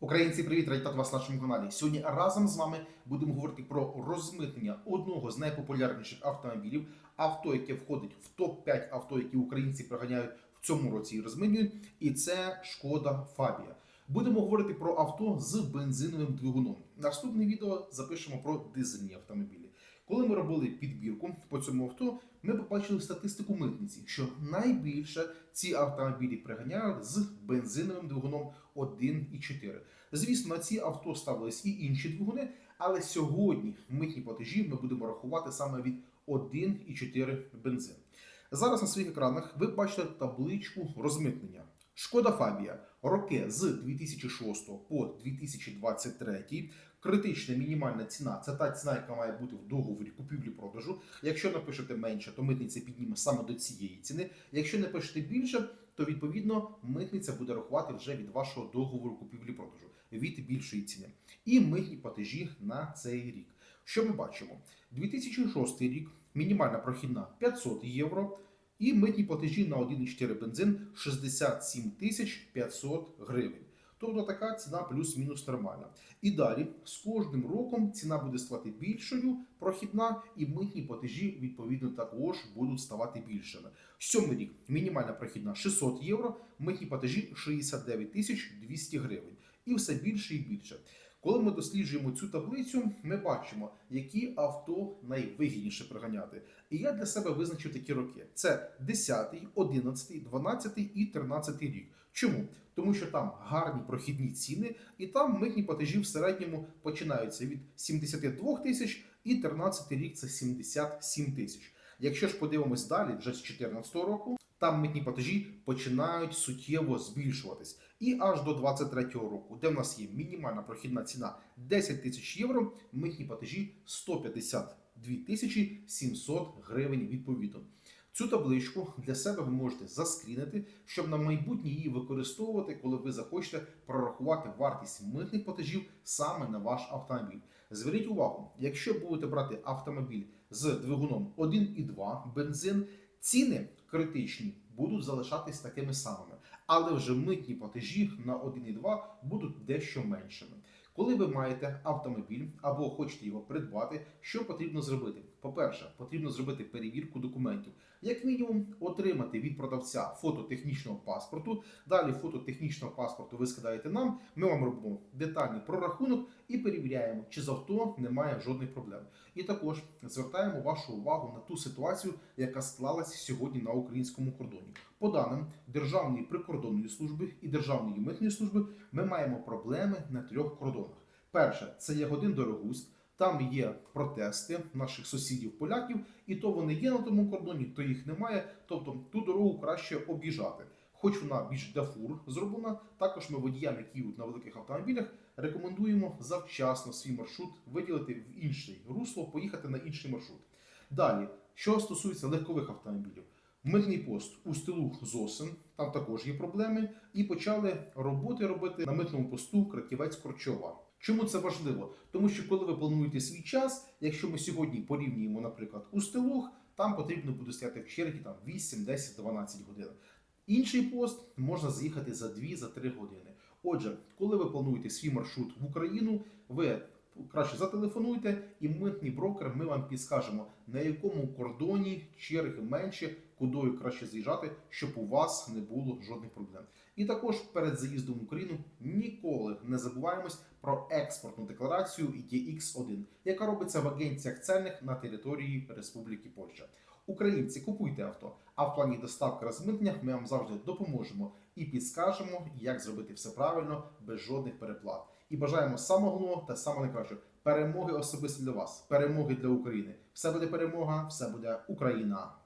Українці, привіт! Радий вас на нашому каналі. Сьогодні разом з вами будемо говорити про розмитнення одного з найпопулярніших автомобілів, авто, яке входить в топ 5 авто, які українці приганяють в цьому році і розмитнюють. І це шкода Фабія. Будемо говорити про авто з бензиновим двигуном. Наступне відео запишемо про дизельні автомобілі. Коли ми робили підбірку по цьому авто, ми побачили статистику митниці, що найбільше ці автомобілі приганяють з бензиновим двигуном 1,4. Звісно, на ці авто ставились і інші двигуни, але сьогодні митні платежі ми будемо рахувати саме від 1,4 бензин. Зараз на своїх екранах ви бачите табличку розмитнення. Шкода Фабія роки з 2006 по 2023. Критична мінімальна ціна це та ціна, яка має бути в договорі купівлі-продажу. Якщо напишете менше, то митниця підніме саме до цієї ціни. Якщо напишете більше, то відповідно митниця буде рахувати вже від вашого договору купівлі-продажу від більшої ціни. І митні платежі на цей рік. Що ми бачимо? 2006 рік мінімальна прохідна 500 євро. І митні платежі на 1,4 бензин 67 тисяч 500 гривень. Тобто така ціна плюс-мінус нормальна. І далі з кожним роком ціна буде ставати більшою, прохідна, і митні платежі відповідно також будуть ставати більшими. Сьомий рік мінімальна прохідна 600 євро, митні платежі 69 тисяч 200 гривень. І все більше і більше. Коли ми досліджуємо цю таблицю, ми бачимо, які авто найвигідніше приганяти. І я для себе визначив такі роки: це 10, 11, 12 і 13 рік. Чому? Тому що там гарні прохідні ціни, і там митні платежі в середньому починаються від 72 тисяч, і 13 рік це 77 тисяч. Якщо ж подивимось далі, вже з 2014 року, там митні платежі починають суттєво збільшуватись. І аж до 23-го року, де в нас є мінімальна прохідна ціна 10 тисяч євро, митні платежі 152 тисячі 700 гривень відповідно. Цю табличку для себе ви можете заскрінити, щоб на майбутнє її використовувати, коли ви захочете прорахувати вартість митних платежів саме на ваш автомобіль. Зверніть увагу, якщо будете брати автомобіль з двигуном 1,2 бензин, ціни критичні будуть залишатись такими самими, але вже митні платежі на 1,2 будуть дещо меншими. Коли ви маєте автомобіль або хочете його придбати, що потрібно зробити? По-перше, потрібно зробити перевірку документів. Як мінімум, отримати від продавця фото технічного паспорту. Далі фото технічного паспорту ви скидаєте нам. Ми вам робимо детальний прорахунок і перевіряємо, чи з авто немає жодних проблем. І також звертаємо вашу увагу на ту ситуацію, яка склалась сьогодні на українському кордоні. По даним Державної прикордонної служби і Державної митної служби, ми маємо проблеми на трьох кордонах. Перше, це є годин Дорогуськ. Там є протести наших сусідів поляків, і то вони є на тому кордоні, то їх немає. Тобто ту дорогу краще об'їжджати. Хоч вона більш для зроблена, також ми водіям, які на великих автомобілях, рекомендуємо завчасно свій маршрут виділити в інший русло, поїхати на інший маршрут. Далі, що стосується легкових автомобілів, митний пост у стилу Зосин, там також є проблеми, і почали роботи робити на митному посту Краківець Корчова. Чому це важливо? Тому що коли ви плануєте свій час, якщо ми сьогодні порівнюємо, наприклад, у стилух, там потрібно буде стояти в чергі там 8, 10, 12 годин. Інший пост можна заїхати за 2-3 години. Отже, коли ви плануєте свій маршрут в Україну, ви краще зателефонуйте, і митний брокер ми вам підскажемо, на якому кордоні черги менше, куди краще заїжджати, щоб у вас не було жодних проблем. І також перед заїздом в Україну ніколи не забуваємось про експортну декларацію EX1, яка робиться в агенціях цельних на території Республіки Польща. Українці, купуйте авто, а в плані доставки розмитнення ми вам завжди допоможемо і підскажемо, як зробити все правильно без жодних переплат. І бажаємо самого головного та самого найкращого перемоги особисто для вас, перемоги для України. Все буде перемога, все буде Україна.